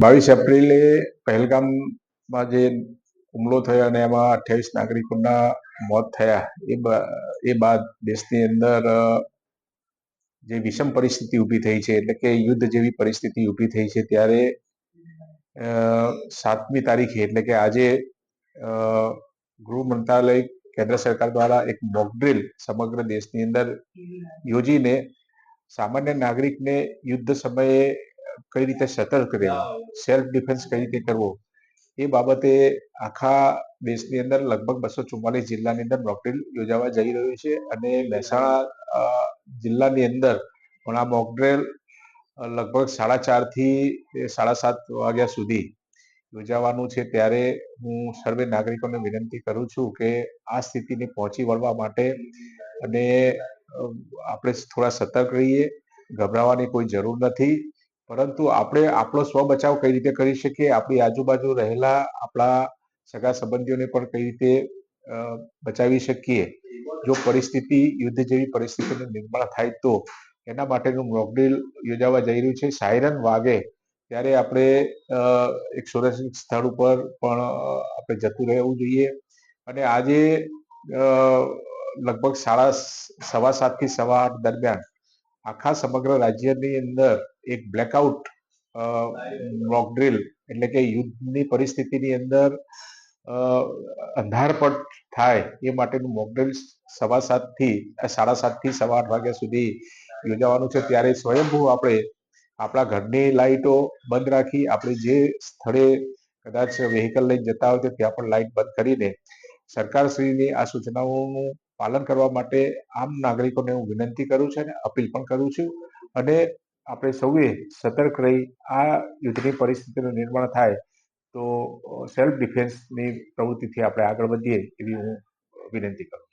બાવીસ એપ્રિલે પહેલગામમાં જે હુમલો થયો અને એમાં અઠ્યાવીસ નાગરિકોના મોત થયા, એ એ બાદ દેશની અંદર જે વિષમ પરિસ્થિતિ ઊભી થઈ છે, એટલે કે યુદ્ધ જેવી પરિસ્થિતિ ઊભી થઈ છે, ત્યારે સાતમી તારીખે, એટલે કે આજે ગૃહ મંત્રાલય કેન્દ્ર સરકાર દ્વારા એક મોકડ્રિલ સમગ્ર દેશની અંદર યોજીને સામાન્ય નાગરિકને યુદ્ધ સમયે કઈ રીતે સતર્ક રહેવું સેલ્ફ ડિફેન્સ કઈ રીતે કરવો? એ બાબતે આખા દેશની અંદર લગભગ બસો ચુમ્માલીસ જિલ્લાની અંદર મોકડ્રીલ યોજાવા જઈ રહ્યું છે અને મહેસાણા જિલ્લાની અંદર પણ આ મોકડ્રીલ લગભગ સાડા ચારથી એ સાડા સાત વાગ્યા સુધી યોજાવાનું છે. ત્યારે હું સર્વે નાગરિકોને વિનંતી કરું છું કે આ સ્થિતિને પહોંચી વળવા માટે અને આપણે થોડા સતર્ક રહીએ. ગભરાવાની કોઈ જરૂર નથી. પરંતુ આપણે આપણો સ્વ બચાવ કઈ રીતે કરી શકીએ? આપણી આજુબાજુ રહેલા આપણા સગા સંબંધીઓને પણ કઈ રીતે બચાવી શકીએ? જો પરિસ્થિતિ યુદ્ધ જેવી પરિસ્થિતિનું નિર્માણ થાય તો એના માટેનું મોકડ્રીલ યોજાવા જઈ રહ્યું છે. સાયરન વાગે ત્યારે આપણે એક સુરક્ષિત સ્થળ ઉપર પણ આપણે જતું રહેવું જોઈએ. અને આજે લગભગ સાડા સવા સાતથી સવા આઠ દરમિયાન આખા સમગ્ર રાજ્યની અંદર એક બ્લેકઆઉટ મોક ડ્રીલ એટલે કે યુદ્ધની પરિસ્થિતિની અંદર અંધારપટ થાય એ માટેનું મોક ડ્રીલ સવા સાતથી સાડા સાતથી સવા આઠ વાગ્યા સુધી યોજાવાનું છે. ત્યારે સ્વયંભૂ આપણે આપણા ઘરની લાઇટો બંધ રાખી આપણે જે સ્થળે કદાચ વેહિકલ લઈને જતા હોય તો ત્યાં પણ લાઇટ બંધ કરીને સરકારશ્રીની આ સૂચનાઓનું પાલન કરવા માટે આમ નાગરિકોને હું વિનંતી કરું છું અને અપીલ પણ કરું છું. અને આપણે સૌએ સતર્ક રહી આ યુદ્ધની પરિસ્થિતિનું નિર્માણ થાય તો સેલ્ફ ડિફેન્સની પ્રવૃત્તિથી આપણે આગળ વધીએ એવી હું વિનંતી કરું